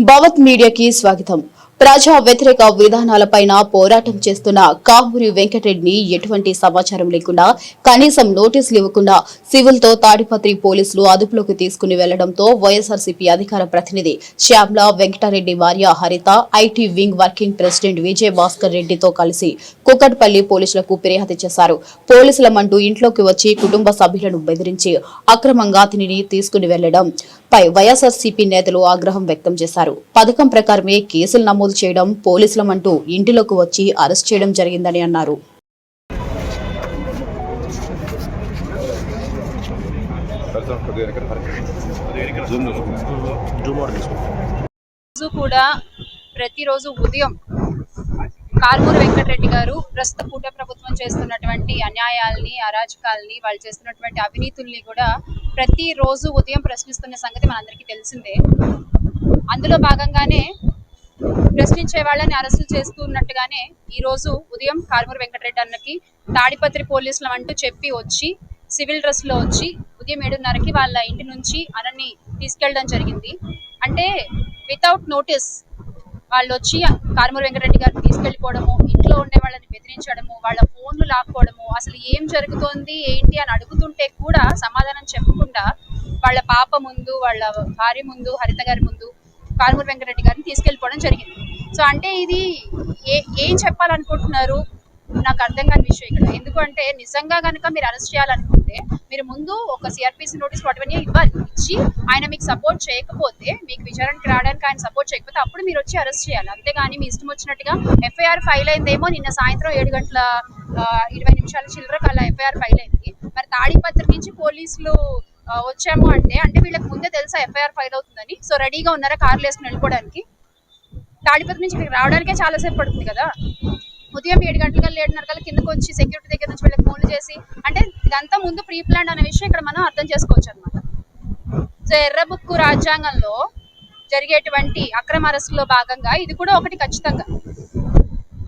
భవత్ మీడియాకి స్వాగతం. ప్రజా వ్యతిరేక విధానాలపైన పోరాటం చేస్తున్న కామూరి వెంకటరెడ్డిని ఎటువంటి సమాచారం లేకుండా కనీసం నోటీసులు ఇవ్వకుండా సివిల్తో తాడిపత్రి పోలీసులు అదుపులోకి తీసుకుని వెళ్ళడంతో వైఎస్ఆర్సీపీ అధికార ప్రతినిధి శ్యామ్లా వెంకటరెడ్డి భార్య Haritha IT wing working president Vijay Bhaskar రెడ్డితో కలిసి కుక్కట్పల్లి పోలీసులకు ఫిర్యాదు చేశారు. పోలీసులమంటూ ఇంట్లోకి వచ్చి కుటుంబ సభ్యులను బెదిరించి అక్రమంగా అతనిని తీసుకుని వెళ్ళడం పై వైఎస్ఆర్సీపీ నేతలు ఆగ్రహం వ్యక్తం చేశారు. పథకం ప్రకారమే కేసులు నమోదు చేయడం పోలీసులమంటూ ఇంటిలోకి వచ్చి అరెస్ట్ చేయడం జరిగిందని అన్నారు. రోజు కూడా ప్రతిరోజు ఉదయం కారుమూరి వెంకటరెడ్డి గారు ప్రస్తుత కూట ప్రభుత్వం చేస్తున్నటువంటి అన్యాయాల్ని అరాచకాల్ని వాళ్ళు చేస్తున్నటువంటి అవినీతుల్ని కూడా ప్రతి రోజు ఉదయం ప్రశ్నిస్తున్న సంగతి మనందరికీ తెలిసిందే. అందులో భాగంగానే ప్రశ్నించే వాళ్ళని అరెస్టు చేస్తున్నట్టుగానే ఈ రోజు ఉదయం కారుమూరి వెంకటరెడ్డి అన్నకి తాడిపత్రి పోలీసులు అంటూ చెప్పి వచ్చి సివిల్ డ్రెస్లో వచ్చి ఉదయం ఏడున్నరకి వాళ్ళ ఇంటి నుంచి అనని తీసుకెళ్ళడం జరిగింది. అంటే వితౌట్ నోటీస్ వాళ్ళు వచ్చి కారుమూరు వెంకటరెడ్డి గారిని తీసుకెళ్ళిపోవడము లో ఉండే వాళ్ళని బెదిరించడము వాళ్ళ ఫోన్లు లాక్కోవడము అసలు ఏం జరుగుతోంది ఏంటి అని అడుగుతుంటే కూడా సమాధానం చెప్పకుండా వాళ్ళ పాప ముందు వాళ్ళ భార్య ముందు హరిత గారి ముందు కారుమూరి వెంకటరెడ్డి గారిని తీసుకెళ్ళిపోవడం జరిగింది. సో అంటే ఇది ఏ ఏం చెప్పాలనుకుంటున్నారు? నాకు అర్థం కాని విషయం ఇక్కడ. ఎందుకంటే నిజంగా కనుక మీరు అరెస్ట్ చేయాలనుకుంటే మీరు ముందు ఒక సిఆర్పిసి నోటీస్ వాటివన్నీ ఇవ్వాలి. ఇచ్చి ఆయన మీకు సపోర్ట్ చేయకపోతే మీకు విచారణకి రావడానికి ఆయన సపోర్ట్ చేయకపోతే అప్పుడు మీరు వచ్చి అరెస్ట్ చేయాలి. అంతేగాని మీ ఇష్టం వచ్చినట్టుగా ఎఫ్ఐఆర్ ఫైల్ అయిందేమో నిన్న సాయంత్రం ఏడు గంటల ఇరవై నిమిషాల చిల్లర కల్లా ఎఫ్ఐఆర్ ఫైల్ అయింది. మరి తాడిపత్రి నుంచి పోలీసులు వచ్చాము అంటే అంటే వీళ్ళకి ముందే తెలుసా ఎఫ్ఐఆర్ ఫైల్ అవుతుందని? సో రెడీగా ఉన్నారా? కార్లు వేసుకుని వెళ్ళిపోవడానికి? తాడిపత్రి నుంచి ఇక్కడికి రావడానికే చాలా సేపు పడుతుంది కదా? ఉదయం ఏడు గంటల కల్లా ఏడున్నర కల్లా కిందకు వచ్చి సెక్యూరిటీ దగ్గర నుంచి వీళ్ళకి ఫోన్లు చేసి అంటే ఇదంతా ముందు ప్రీ ప్లాన్ అనే విషయం ఇక్కడ మనం అర్థం చేసుకోవచ్చు అనమాట సో ఎర్ర బుక్కు రాజ్యాంగంలో జరిగేటువంటి అక్రమ అరెస్టులో భాగంగా ఇది కూడా ఒకటి ఖచ్చితంగా.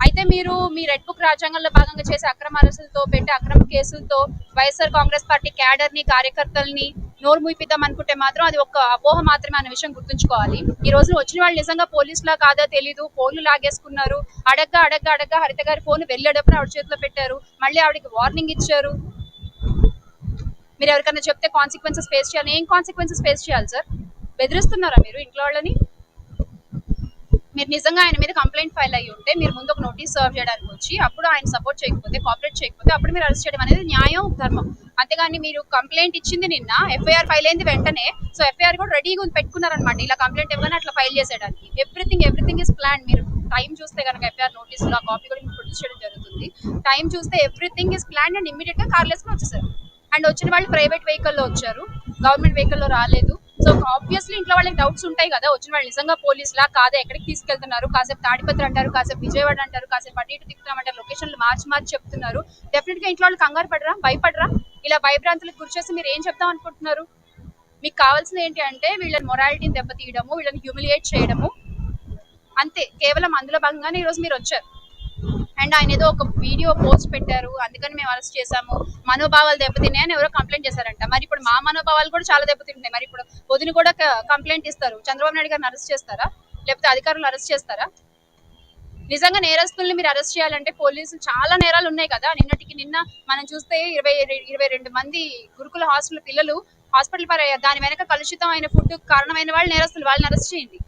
అయితే మీరు మీ రెడ్ బుక్ రాజ్యాంగంలో భాగంగా చేసే అక్రమ అరెస్టులతో పెట్టే అక్రమ కేసులతో వైఎస్ఆర్ కాంగ్రెస్ పార్టీ క్యాడర్ని కార్యకర్తల్ని నోరు మూపిద్దాం అనుకుంటే మాత్రం అది ఒక అపోహ మాత్రమే అనే విషయం గుర్తుంచుకోవాలి. ఈ రోజు వచ్చిన వాళ్ళు నిజంగా పోలీసులా కాదా తెలీదు. ఫోన్లు లాగేసుకున్నారు. అడగ్గా అడగ్గా అడగ్గా హరిత గారి ఫోన్ వెళ్ళేటప్పుడు ఆవిడ చేతిలో పెట్టారు. మళ్ళీ ఆవిడకి వార్నింగ్ ఇచ్చారు. మీరు ఎవరికైనా చెప్తే కాన్సిక్వెన్సెస్ ఫేస్ చేయాలి. ఏం కాన్సిక్వెన్సెస్ ఫేస్ చేయాలి సార్ బెదిరిస్తున్నారా మీరు ఇంట్లో వాళ్ళని? మీరు నిజంగా ఆయన మీద కంప్లైంట్ ఫైల్ అయ్యి ఉంటే మీరు ముందు ఒక నోటీస్ సర్వ్ చేయడానికి వచ్చి అప్పుడు ఆయన సపోర్ట్ చేయకపోతే కోఆపరేట్ చేయకపోతే అప్పుడు మీరు అరెస్ట్ చేయడం అనేది న్యాయం ధర్మం. అంతేగాని మీరు కంప్లైంట్ ఇచ్చింది నిన్న ఎఫ్ఐఆర్ ఫైల్ అయింది వెంటనే. సో ఎఫ్ఐఆర్ కూడా రెడీగా పెట్టుకున్నారనమాట. ఇలా కంప్లైంట్ ఇవ్వగానే అట్లా ఫైల్ చేసేయడానికి. ఎవ్రీథింగ్ ఎవ్రీథింగ్ ఇస్ ప్లాన్ మీరు టైం చూస్తే కనుక ఎఫ్ఐఆర్ నోటీస్ ఆ కాపీ కూడా ప్రొడ్యూస్ చేయడం జరుగుతుంది. టైం చూస్తే ఎవ్రీథింగ్ ఇస్ ప్లాన్ అండ్ ఇమీడియట్గా కార్లు వేసుకుని వచ్చేసారు. అండ్ వచ్చిన వాళ్ళు ప్రైవేట్ వెహికల్లో వచ్చారు. గవర్నమెంట్ వెహికల్లో రాలేదు. సో ఆబ్వియస్లీ ఇంట్లో వాళ్ళకి డౌట్స్ ఉంటాయి కదా. వచ్చిన వాళ్ళు నిజంగా పోలీసులా కాదా? ఎక్కడికి తీసుకెళ్తున్నారు? కాసేపు తాడిపత్రి అంటారు కాసేపు విజయవాడ అంటారు కాసేపు అటు ఇటు తిప్పుతామంటారు. లొకేషన్లు మార్చి మార్చి చెప్తున్నారు. డెఫినెట్గా ఇంట్లో వాళ్ళు కంగారు పడరా? భయపడరా? ఇలా భయభ్రాంతులకు గురి చేసి మీరు ఏం చెప్తాం అనుకుంటున్నారు? మీకు కావాల్సింది ఏంటి అంటే వీళ్ళని మొరాలిటీని దెబ్బతీయడము వీళ్ళని హ్యూమిలియేట్ చేయడము. అంతే కేవలం అందులో భాగంగానే ఈరోజు మీరు వచ్చారు. అండ్ ఆయన ఏదో ఒక వీడియో పోస్ట్ పెట్టారు అందుకని మేము అరెస్ట్ చేశాము. మనోభావాలు దెబ్బతిన్నాయి అని ఎవరో కంప్లైంట్ చేశారంట. మరి ఇప్పుడు మా మనోభావాలు కూడా చాలా దెబ్బతింటున్నాయి. మరి ఇప్పుడు వదిన కూడా కంప్లైంట్ ఇస్తారు. చంద్రబాబు నాయుడు గారిని అరెస్ట్ చేస్తారా? లేకపోతే అధికారులు అరెస్ట్ చేస్తారా? నిజంగా నేరస్తుల్ని మీరు అరెస్ట్ చేయాలంటే పోలీసులు చాలా నేరాలు ఉన్నాయి కదా. నిన్నటికి నిన్న మనం చూస్తే ఇరవై ఇరవై రెండు మంది గురుకుల హాస్టల్ పిల్లలు హాస్పిటల్ పారయ్యారు దాని వెనక కలుషితం అయిన ఫుడ్ కారణమైన వాళ్ళు నేరస్తులు. వాళ్ళని అరెస్ట్ చేయండి.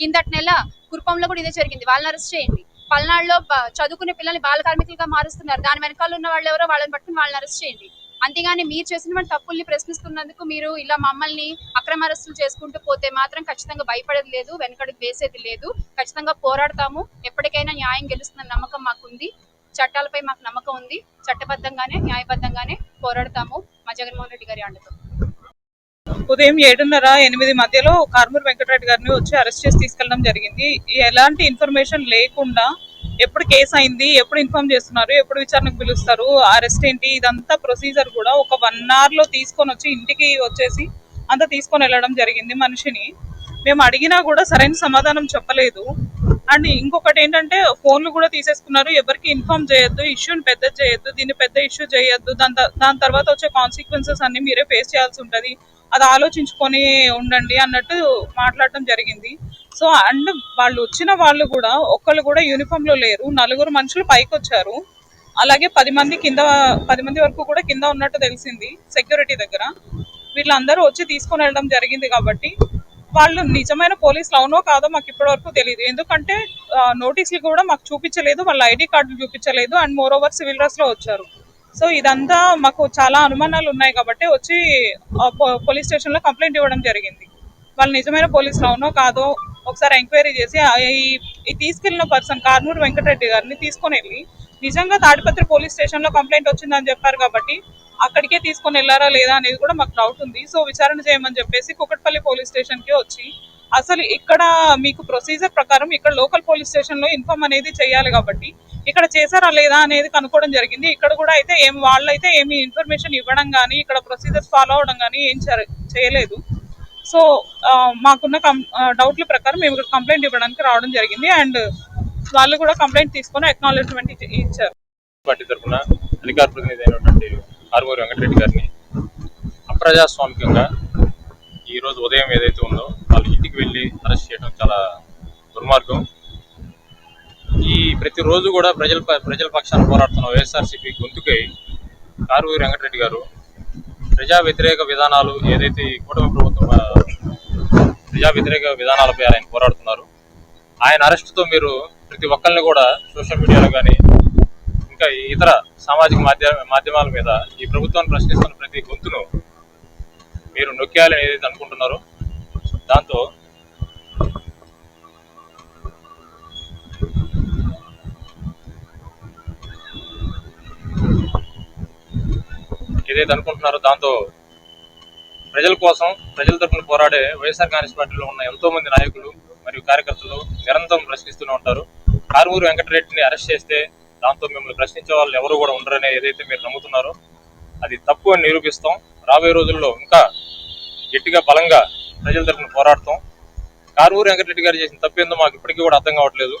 కిందటి నెల కురుపంలో కూడా ఇదే జరిగింది. వాళ్ళని అరెస్ట్ చేయండి. పల్నాడులో చదువుకునే పిల్లల్ని బాల కార్మికులుగా మారుస్తున్నారు. దాని వెనకాల ఉన్న వాళ్ళు ఎవరో వాళ్ళని పట్టుకుని వాళ్ళని అరెస్ట్ చేయండి. అంతేగాని మీరు చేసినటువంటి తప్పుల్ని ప్రశ్నిస్తున్నందుకు మీరు ఇలా మమ్మల్ని అక్రమ అరెస్టులు చేసుకుంటూ పోతే మాత్రం ఖచ్చితంగా భయపడేది లేదు వెనకడుగు వేసేది లేదు. ఖచ్చితంగా పోరాడతాము. ఎప్పటికైనా న్యాయం గెలుస్తున్న నమ్మకం మాకుంది. చట్టాలపై మాకు నమ్మకం ఉంది. చట్టబద్ధంగానే న్యాయబద్ధంగానే పోరాడతాము. మా జగన్మోహన్ రెడ్డి గారి అండతో. ఉదయం ఏడున్నర ఎనిమిది మధ్యలో కార్మూర్ వెంకటరెడ్డి గారిని వచ్చి అరెస్ట్ చేసి తీసుకెళ్ళడం జరిగింది. ఎలాంటి ఇన్ఫర్మేషన్ లేకుండా ఎప్పుడు కేసు అయింది ఎప్పుడు ఇన్ఫార్మ్ చేస్తున్నారు ఎప్పుడు విచారణకు పిలుస్తారు అరెస్ట్ ఏంటి ఇదంతా ప్రొసీజర్ కూడా ఒక వన్ అవర్లో తీసుకొని వచ్చి ఇంటికి వచ్చేసి అంతా తీసుకొని వెళ్ళడం జరిగింది మనిషిని. మేము అడిగినా కూడా సరైన సమాధానం చెప్పలేదు. అండ్ ఇంకొకటి ఏంటంటే ఫోన్లు కూడా తీసేసుకున్నారు ఎవరికి ఇన్ఫార్మ్ చేయొద్దు ఇష్యూని పెద్ద చేయొద్దు దీన్ని పెద్ద ఇష్యూ చేయొద్దు దాని దాని తర్వాత వచ్చే కాన్సిక్వెన్సెస్ అన్ని మీరే ఫేస్ చేయాల్సి ఉంటది. అది ఆలోచించుకొని ఉండండి అన్నట్టు మాట్లాడటం జరిగింది. సో అండ్ వాళ్ళు వచ్చిన వాళ్ళు కూడా ఒక్కళ్ళు కూడా యూనిఫామ్లో లేరు. నలుగురు మనుషులు పైకి వచ్చారు అలాగే పది మంది కింద పది మంది వరకు కూడా కింద ఉన్నట్టు తెలిసింది సెక్యూరిటీ దగ్గర. వీళ్ళందరూ వచ్చి తీసుకొని వెళ్ళడం జరిగింది కాబట్టి వాళ్ళు నిజమైన పోలీసులు అవునో కాదో మాకు ఇప్పటి వరకు తెలియదు ఎందుకంటే నోటీసులు కూడా మాకు చూపించలేదు వాళ్ళ ఐడి కార్డులు చూపించలేదు అండ్ మోర్ ఓవర్ సివిల్ డ్రెస్లో వచ్చారు. సో ఇదంతా మాకు చాలా అనుమానాలు ఉన్నాయి కాబట్టి వచ్చి పోలీస్ స్టేషన్లో కంప్లైంట్ ఇవ్వడం జరిగింది. వాళ్ళు నిజమైన పోలీసులు అవునో కాదో ఒకసారి ఎంక్వైరీ చేసి ఈ- తీసుకెళ్ళిన పర్సన్ కార్నూరు వెంకటరెడ్డి గారిని తీసుకొని వెళ్ళి నిజంగా తాడిపత్రి పోలీస్ స్టేషన్లో కంప్లైంట్ వచ్చిందని చెప్పారు కాబట్టి అక్కడికే తీసుకొని వెళ్ళారా లేదా అనేది కూడా మాకు డౌట్ ఉంది. సో విచారణ చేయమని చెప్పేసి కుకట్పల్లి పోలీస్ స్టేషన్కి వచ్చి అసలు ఇక్కడ మీకు ప్రొసీజర్ ప్రకారం ఇక్కడ లోకల్ పోలీస్ స్టేషన్లో ఇన్ఫామ్ ఇన్ఫార్మ్ అనేది చేయాలి కాబట్టి ఇక్కడ చేశారా లేదా అనేది కనుక్కోవడం జరిగింది. ఇక్కడ కూడా అయితే ఏం వాళ్ళైతే ఏమి ఇన్ఫర్మేషన్ ఇవ్వడం కానీ ఇక్కడ ప్రొసీజర్స్ ఫాలో అవడం కానీ ఏం చేయలేదు. సో మాకున్న కం డౌట్ల ప్రకారం మేము ఇక్కడ కంప్లైంట్ ఇవ్వడానికి రావడం జరిగింది. అండ్ వాళ్ళు కూడా కంప్లైంట్ తీసుకొని అక్నాలెడ్జ్మెంట్ ఇచ్చారు. పార్టీ తరఫున అధికార ప్రతినిధి అయినటువంటి ఆరుమూరి వెంకటరెడ్డి గారిని అప్రజాస్వామికంగా ఈ రోజు ఉదయం ఏదైతే ఉందో వాళ్ళ ఇంటికి వెళ్ళి అరెస్ట్ చేయడం చాలా దుర్మార్గం. ఈ ప్రతిరోజు కూడా ప్రజల ప్రజల పక్షాన పోరాడుతున్న వైఎస్ఆర్సీపీ గొంతుకై కారుమూరి వెంకటరెడ్డి గారు ప్రజా వ్యతిరేక విధానాలు ఏదైతే ఈ కూటమి ప్రభుత్వం ప్రజా వ్యతిరేక విధానాలపై ఆయన పోరాడుతున్నారు. ఆయన అరెస్టుతో మీరు ప్రతి ఒక్కరిని కూడా సోషల్ మీడియాలో కానీ ఇంకా ఇతర సామాజిక మాధ్యమ మాధ్యమాల మీద ఈ ప్రభుత్వాన్ని ప్రశ్నిస్తున్న ప్రతి గొంతును మీరు నొక్కేయాలని ఏదైతే అనుకుంటున్నారో దాంతో ఏదైతే అనుకుంటున్నారో దాంతో ప్రజల కోసం ప్రజల తరపున పోరాడే వైఎస్ఆర్ కాంగ్రెస్ పార్టీలో ఉన్న ఎంతో మంది నాయకులు మరియు కార్యకర్తలు నిరంతరం ప్రశ్నిస్తూనే ఉంటారు. కారుమూరు వెంకటరెడ్డిని అరెస్ట్ చేస్తే దాంతో మిమ్మల్ని ప్రశ్నించే వాళ్ళు ఎవరు కూడా ఉండరనే ఏదైతే మీరు నమ్ముతున్నారో అది తప్పు అని నిరూపిస్తాం. రాబోయే రోజుల్లో ఇంకా గట్టిగా బలంగా ప్రజల తరఫున పోరాడతాం. కారుమూరు వెంకటరెడ్డి గారు చేసిన తప్పు ఏందో మాకు ఇప్పటికీ కూడా అర్థం కావట్లేదు.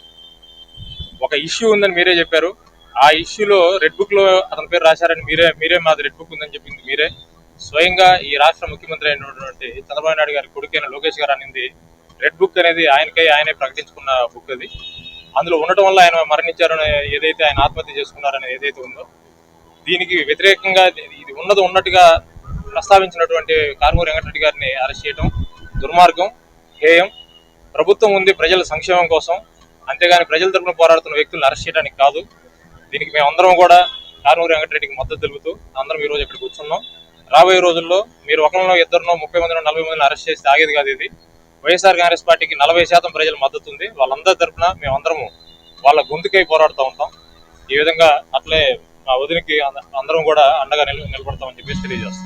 ఒక ఇష్యూ ఉందని మీరే చెప్పారు. ఆ ఇష్యూలో రెడ్ బుక్లో అతని పేరు రాశారని మీరే మీరే మాది రెడ్ బుక్ ఉందని చెప్పింది మీరే. స్వయంగా ఈ రాష్ట్ర ముఖ్యమంత్రి అయినటువంటి చంద్రబాబు నాయుడు గారి కొడుకైన లోకేష్ గారు అనింది రెడ్ బుక్ అనేది ఆయనకై ఆయనే ప్రకటించుకున్న బుక్ అది. అందులో ఉండటం వల్ల ఆయన మరణించారని ఏదైతే ఆయన ఆత్మహత్య చేసుకున్నారని ఏదైతే ఉందో దీనికి వ్యతిరేకంగా ఇది ఉన్నది ఉన్నట్టుగా ప్రస్తావించినటువంటి కారుమూరి వెంకటరెడ్డి గారిని అరెస్ట్ చేయడం దుర్మార్గం హేయం. ప్రభుత్వం ఉంది ప్రజల సంక్షేమం కోసం అంతేగాని ప్రజల తరపున పోరాడుతున్న వ్యక్తులను అరెస్ట్ చేయడానికి కాదు. దీనికి మేమందరం కూడా కారుమూరి వెంకటరెడ్డికి మద్దతు తెలుపుతూ అందరం ఈ రోజు ఇక్కడ కూర్చున్నాం. రాబోయే రోజుల్లో మీరు ఒకరిలో ఇద్దరినో ముప్పై మందినో నలభై మందిని అరెస్ట్ చేస్తే ఆగేది కాదు ఇది. వైఎస్ఆర్ కాంగ్రెస్ పార్టీకి నలభై శాతం ప్రజల మద్దతు ఉంది. వాళ్ళందరి తరపున మేమందరము వాళ్ళ గొంతుకై పోరాడుతూ ఉంటాం. ఈ విధంగా అట్లే మా వదినికి అందరం కూడా అండగా నిలబడతామని చెప్పేసి తెలియజేస్తాం